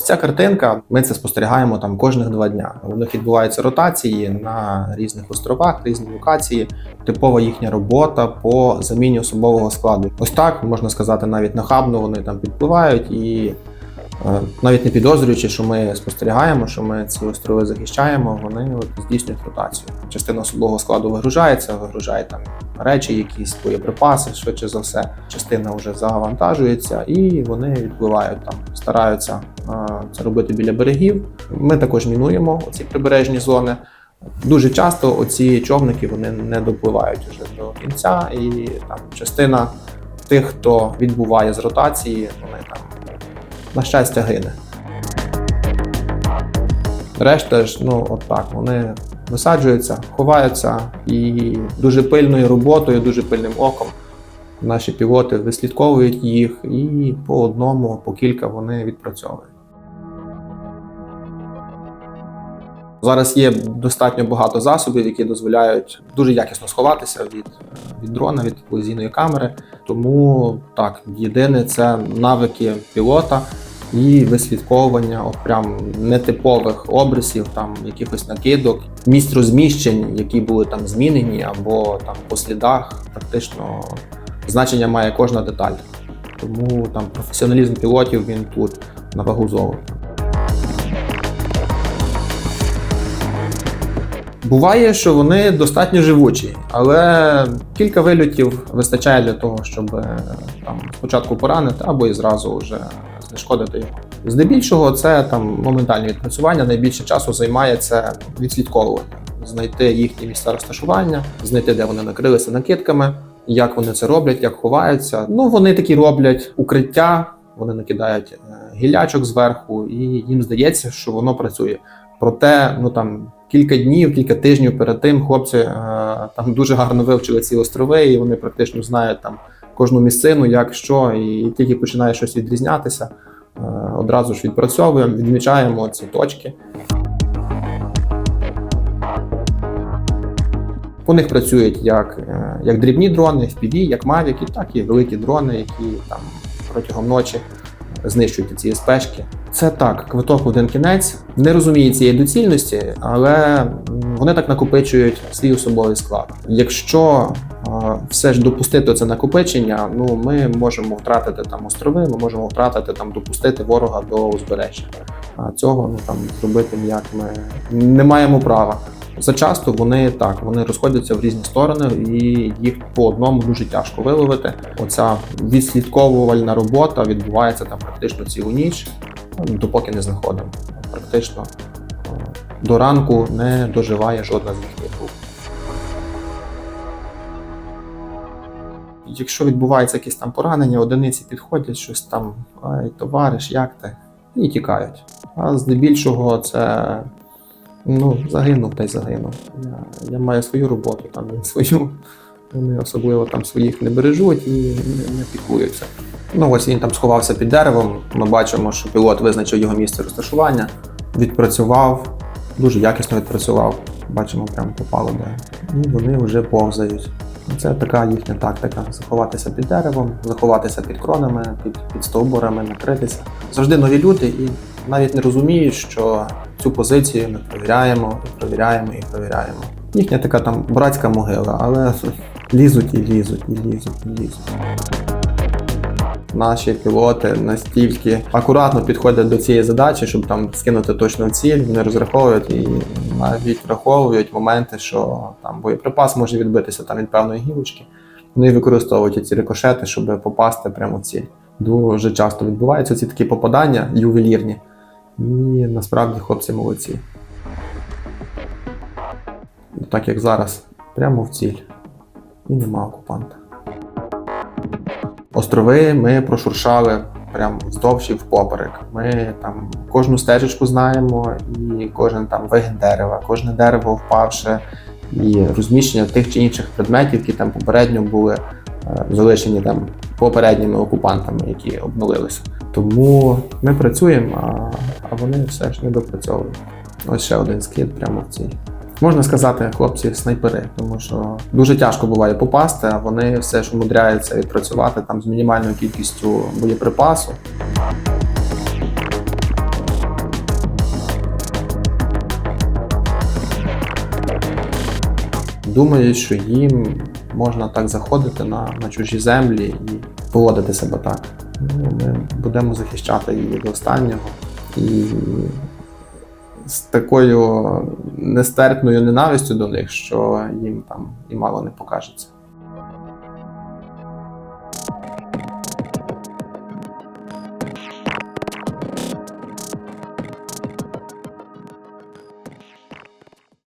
Ось ця картинка. Ми це спостерігаємо там кожних два дня. У них відбуваються ротації на різних островах, різні локації. Типова їхня робота по заміні особового складу. Ось так можна сказати, навіть нахабно вони там підпливають і. е, Навіть не підозрюючи, що ми спостерігаємо, що ми ці острови захищаємо, вони от здійснюють ротацію. Частина особового складу вигружається, вигружає там речі, якісь боєприпаси, швидше за все. Частина вже завантажується, і вони відпливають там, стараються е, це робити біля берегів. Ми також мінуємо ці прибережні зони. Дуже часто оці човники вони не допливають вже до кінця, і там частина тих, хто відбуває з ротації, вони там на щастя гине. Решта ж, ну от так, вони висаджуються, ховаються і дуже пильною роботою, дуже пильним оком наші пілоти вислідковують їх і по одному, по кілька вони відпрацьовують. Зараз є достатньо багато засобів, які дозволяють дуже якісно сховатися від, від дрона, від телевізійної камери. Тому так, єдине це навики пілота і вислідковування от прям нетипових обрисів, там якихось накидок, місць розміщень, які були там змінені, або там по слідах. Практично значення має кожна деталь. Тому там професіоналізм пілотів він тут на вагу золота. Буває, що вони достатньо живучі, але кілька вильотів вистачає для того, щоб е, там спочатку поранити або і зразу вже знешкодити його. Здебільшого це там моментальне відпрацювання. Найбільше часу займає це відслідковування, знайти їхні місця розташування, знайти, де вони накрилися накидками, як вони це роблять, як ховаються. Ну вони такі роблять укриття, вони накидають е, гілячок зверху, і їм здається, що воно працює. Проте, ну там кілька днів, кілька тижнів перед тим хлопці е, там дуже гарно вивчили ці острови, і вони практично знають там кожну місцину, як що, і тільки починає щось відрізнятися. е, Одразу ж відпрацьовуємо, відмічаємо ці точки. У них працюють як, е, як дрібні дрони, FPV, як мавіки, так і великі дрони, які там протягом ночі знищують ці СПшки. Це так, квиток один кінець. Не розуміє цієї доцільності, але вони так накопичують свій особовий склад. Якщо все ж допустити це накопичення, ну ми можемо втратити там острови, ми можемо втратити там, допустити ворога до узбережжя. А цього ну там зробити ніяк ми не маємо права. Зачасто вони так вони розходяться в різні сторони, і їх по одному дуже тяжко виловити. Оця відслідковувальна робота відбувається там практично цілу ніч, ну, допоки не знаходимо. Практично е, до ранку не доживає жодна з їхніх груп. Якщо відбувається якісь там поранення, одиниці підходять, щось там, товариш, як ти? І тікають. А здебільшого це ну, загинув та й загинув. Я, я маю свою роботу, там свою. Вони особливо там своїх не бережуть і не, не піклуються. Ну ось він там сховався під деревом. Ми бачимо, що пілот визначив його місце розташування, відпрацював, дуже якісно відпрацював. Бачимо, прямо попало де. І вони вже повзають. Це така їхня тактика: заховатися під деревом, заховатися під кронами, під, під стовбурами, накритися. Завжди нові люди і навіть не розуміють, що цю позицію ми провіряємо, і провіряємо і провіряємо. Їхня така там братська могила, але лізуть і лізуть, і лізуть, і лізуть. Наші пілоти настільки акуратно підходять до цієї задачі, щоб там скинути точну ціль, вони розраховують і навіть враховують моменти, що там боєприпас може відбитися там від певної гілочки. Вони використовують ці рикошети, щоб попасти прямо в ціль. Дуже часто відбуваються ці такі попадання ювелірні. І насправді хлопці молодці. Так як зараз, прямо в ціль. І нема окупанта. Острови ми прошуршали прямо вздовж і впоперек. Ми там кожну стежечку знаємо, і кожен там вигін дерева, кожне дерево впавше, і розміщення тих чи інших предметів, які там попередньо були е, залишені там попередніми окупантами, які обнулилися. Тому ми працюємо, а вони все ж не допрацьовують. Ось ще один скид прямо в цій. Можна сказати, хлопці снайпери, тому що дуже тяжко буває попасти, а вони все ж умудряються відпрацювати там з мінімальною кількістю боєприпасу. Думаю, що їм можна так заходити на на чужі землі і поводити себе так. Ну, Ми будемо захищати її до останнього. І з такою нестерпною ненавистю до них, що їм там і мало не покажеться.